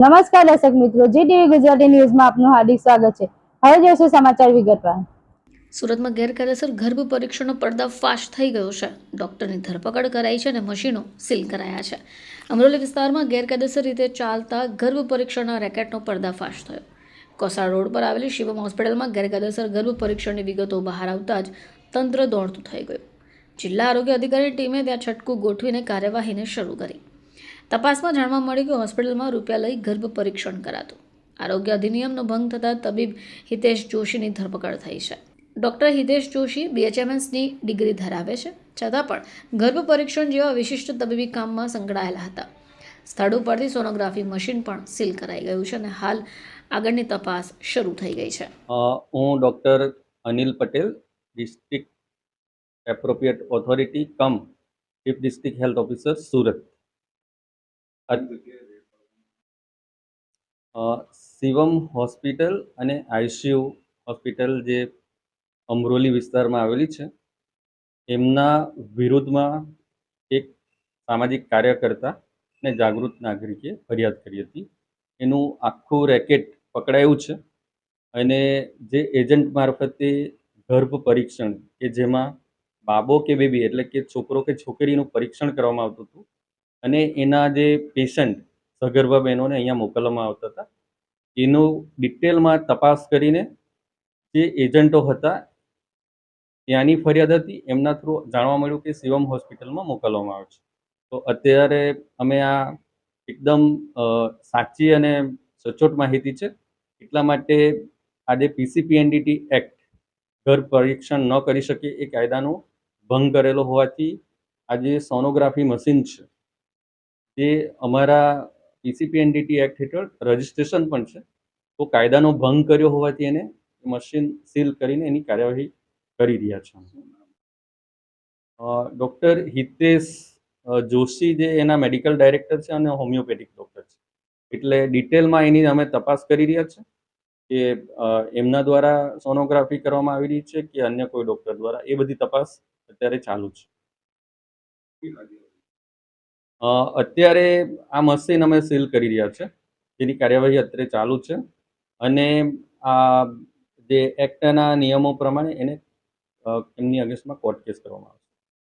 નમસ્કાર દર્શક મિત્રો જે ટીવી ગુજરાતી ન્યૂઝમાં આપનું હાર્દિક સ્વાગત છે. હવે જોઈશું સમાચાર વિગતવાર. સુરતમાં ગેરકાયદેસર ગર્ભ પરીક્ષણનો પર્દાફાશ થઈ ગયો છે. ડોક્ટરની ધરપકડ કરાઈ છે અને મશીનો સીલ કરાયા છે. અમરોલી વિસ્તારમાં ગેરકાયદેસર રીતે ચાલતા ગર્ભ પરીક્ષણના રેકેટનો પર્દાફાશ થયો. કોસાડ રોડ પર આવેલી શિવમ હોસ્પિટલમાં ગેરકાયદેસર ગર્ભ પરીક્ષણની વિગતો બહાર આવતા જ તંત્ર દોડતું થઈ ગયું. જિલ્લા આરોગ્ય અધિકારીની ટીમે ત્યાં છટકું ગોઠવીને કાર્યવાહીને શરૂ કરી. તપાસમાં જાણવા મળ્યું કે હોસ્પિટલમાં રૂપિયા લઈ ગર્ભ પરીક્ષણ કરાતું. આરોગ્ય અધિનિયમનો ભંગ થતાં તબીબ હિતેશ જોશીની ધરપકડ થઈ છે. ડૉક્ટર હિતેશ જોશી બીએચએમએસની ડિગ્રી ધરાવે છે, છતાં પણ ગર્ભ પરીક્ષણ જેવા વિશિષ્ટ તબીબી કામમાં સંકળાયેલા હતા. સ્થળ ઉપરથી સોનોગ્રાફી મશીન પણ સીલ કરાઈ ગયું છે અને હાલ આગળની તપાસ શરૂ થઈ ગઈ છે. હું doctor Anil Patel, district appropriate authority, cum, chief district health officer, Surat. Shivam hospital અને આઈસીયુ હોસ્પિટલ જે અમરોલી વિસ્તારમાં આવેલી છે, એમના વિરુદ્ધમાં એક સામાજિક કાર્યકર્તા અને જાગૃત નાગરિકે ફરિયાદ કરી હતી. એનું આખું રેકેટ પકડાયું છે અને જે એજન્ટ મારફતે ગર્ભ પરીક્ષણ કે જેમાં બાબો કે બેબી એટલે કે છોકરો કે છોકરીનું પરીક્ષણ કરવામાં આવતું હતું અને એના જે પેશન્ટ સગર્ભા બહેનોને અહીંયા મોકલવામાં આવતા હતા, એનું ડિટેલમાં તપાસ કરીને જે એજન્ટો હતા, ત્યાંની ફરિયાદ હતી, એમના થ્રુ જાણવા મળ્યું કે શિવમ હોસ્પિટલમાં મોકલવામાં આવે છે. તો અત્યારે અમે આ એકદમ સાચી અને સચોટ માહિતી છે. એટલા માટે આજે પીસીપીએનડીટી એક્ટ ઘર પરીક્ષણ ન કરી શકે એ કાયદાનો ભંગ કરેલો હોવાથી આજે સોનોગ્રાફી મશીન છે. તે અમારા પીસીપીએનડીટી એક્ટ હેઠળ રજિસ્ટ્રેશન પણ છે. તો કાયદાનો ભંગ કર્યો હોવાથી એને મશીન સીલ કરીને એની કાર્યવાહી કરી રહ્યા છે. ડૉક્ટર હિતેશ જોશી જે એના મેડિકલ ડાયરેક્ટર છે અને હોમિયોપેથિક ડૉક્ટર છે. એટલે ડિટેલમાં એની અમે તપાસ કરી રહ્યા છે કે એમના દ્વારા સોનોગ્રાફી કરવામાં આવી રહી છે કે અન્ય કોઈ ડૉક્ટર દ્વારા. એ બધી તપાસ અત્યારે ચાલુ છે. અત્યારે આ મશીન અમે સીલ કરી રહ્યા છે. જેની કાર્યવાહી અત્યારે ચાલુ છે. અને આ જે એક્ટના નિયમો પ્રમાણે એને એમની અગેન્સ્ટમાં કોર્ટ કેસ કરવામાં આવશે.